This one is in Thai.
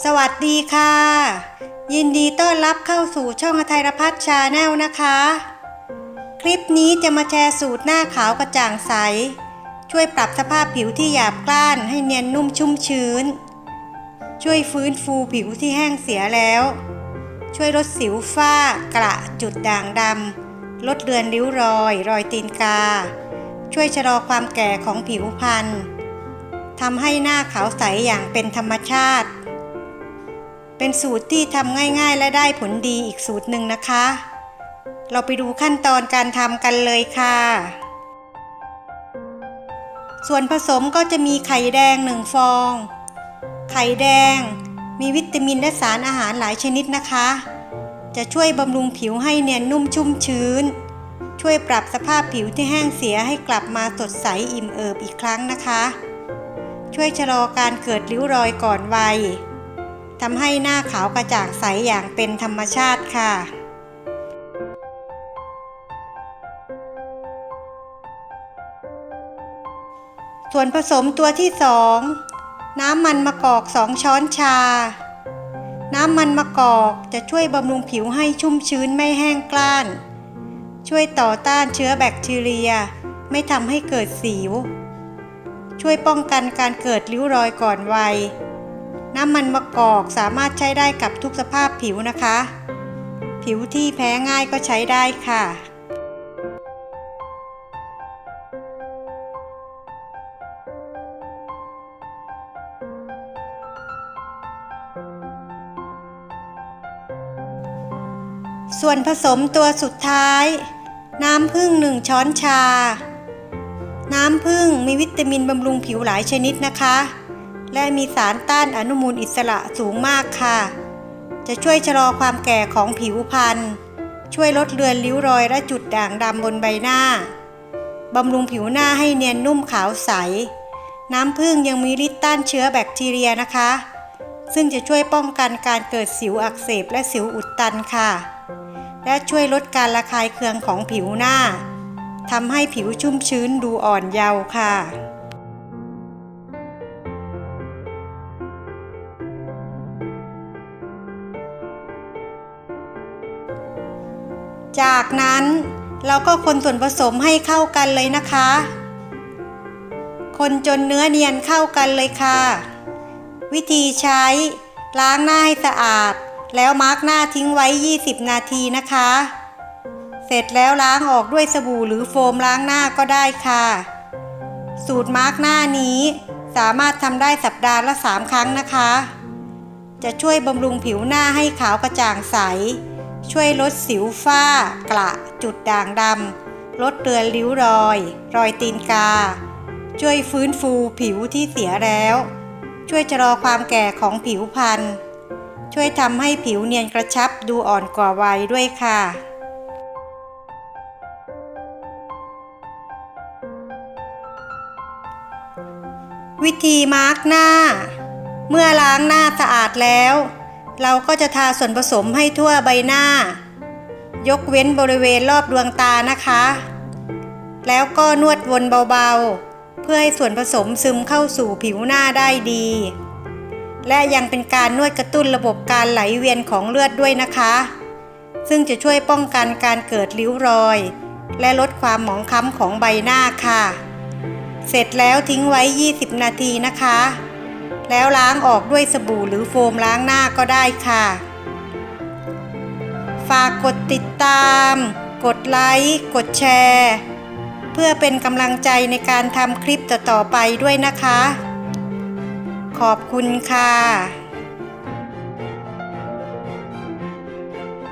สวัสดีค่ะ ยินดีต้อนรับเข้าสู่ช่องอไทยรพัฒชาแนลนะคะ คลิปนี้จะมาแชร์สูตรหน้าขาวกระจ่างใส ช่วยปรับสภาพผิวที่หยาบกร้านให้เนียนนุ่มชุ่มชื้น ช่วยฟื้นฟูผิวที่แห้งเสียแล้ว ช่วยลดสิวฝ้ากระจุดด่างดำลดเลือนริ้วรอย รอยตีนกา ช่วยชะลอความแก่ของผิวพรรณทำให้หน้าขาวใสอย่างเป็นธรรมชาติ เป็นสูตรที่ทำง่ายๆ และได้ผลดีอีกสูตรหนึ่งนะคะ เราไปดูขั้นตอนการทำกันเลยค่ะ ส่วนผสมก็จะมีไข่แดงหนึ่งฟอง ไข่แดง มีวิตามินและสารอาหารหลายชนิดนะคะ จะช่วยบำรุงผิวให้เนียนนุ่มชุ่มชื้น ช่วยปรับสภาพผิวที่แห้งเสียให้กลับมาสดใสอิ่มเอิบอีกครั้งนะคะ ช่วยชะลอการเกิดริ้วรอยก่อนวัย ทำให้หน้าขาวกระจ่างใสอย่างเป็นธรรมชาติค่ะส่วนผสมตัวที่ 2 น้ำมันมะกอก 2 ช้อนชา น้ำมันมะกอกจะช่วยบำรุงผิวให้ชุ่มชื้นไม่แห้งกล้าน ช่วยต่อต้านเชื้อแบคทีเรีย ไม่ทำให้เกิดสิว ช่วยป้องกันการเกิดริ้วรอยก่อนวัย น้ำมันมะกอกสามารถใช้ได้กับทุกสภาพผิวนะคะ ผิวที่แพ้ง่ายก็ใช้ได้ค่ะ ส่วนผสมตัวสุดท้าย น้ำผึ้งหนึ่งช้อนชา น้ำผึ้งมีวิตามินบำรุงผิวหลายชนิดนะคะ และมีสารต้านอนุมูลอิสระสูงมากค่ะ จะช่วยชะลอความแก่ของผิวพรรณ ช่วยลดเลือนริ้วรอยและจุดด่างดำบนใบหน้า บำรุงผิวหน้าให้เนียนนุ่มขาวใส น้ำผึ้งยังมีฤทธิ์ต้านเชื้อแบคทีเรียนะคะ ซึ่งจะช่วยป้องกันการเกิดสิวอักเสบและสิวอุดตันค่ะ และช่วยลดการระคายเคืองของผิวหน้าทำให้ผิวชุ่มชื้นดูอ่อนเยาว์ค่ะ จากนั้นเราก็คนส่วนผสมให้เข้ากันเลยนะคะ คนจนเนื้อเนียนเข้ากันเลยค่ะ วิธีใช้ ล้างหน้าให้สะอาด แล้วมาร์กหน้าทิ้งไว้ 20 นาทีนะคะ เสร็จแล้วล้างออกด้วยสบู่หรือโฟมล้างหน้าก็ได้ค่ะ สูตรมาร์กหน้านี้ สามารถทำได้สัปดาห์ละ 3 ครั้งนะคะ จะช่วยบำรุงผิวหน้าให้ขาวกระจ่างใส ช่วยลดสิวฝ้า กระจุดด่างดำลดเลือนริ้วรอย รอยตีนกา ช่วยฟื้นฟูผิวที่เสียแล้ว ช่วยชะลอความแก่ของผิวพรรณช่วยทำให้ผิวเนียนกระชับดูอ่อนกว่าวัยด้วยค่ะ วิธีมาร์กหน้า เมื่อล้างหน้าสะอาดแล้ว เราก็จะทาส่วนผสมให้ทั่วใบหน้า ยกเว้นบริเวณรอบดวงตานะคะ แล้วก็นวดวนเบาๆ เพื่อให้ส่วนผสมซึมเข้าสู่ผิวหน้าได้ดี และยังเป็นการนวดกระตุ้นระบบการไหลเวียนของเลือดด้วยนะคะ ซึ่งจะช่วยป้องกันการเกิดริ้วรอย และลดความหมองคล้ำของใบหน้าค่ะ เสร็จแล้วทิ้งไว้ 20 นาทีนะคะ แล้วล้างออกด้วยสบู่หรือโฟมล้างหน้าก็ได้ค่ะ ฝากกดติดตาม กดไลค์ กดแชร์ เพื่อเป็นกำลังใจในการทำคลิปต่อๆไปด้วยนะคะ ขอบคุณค่ะ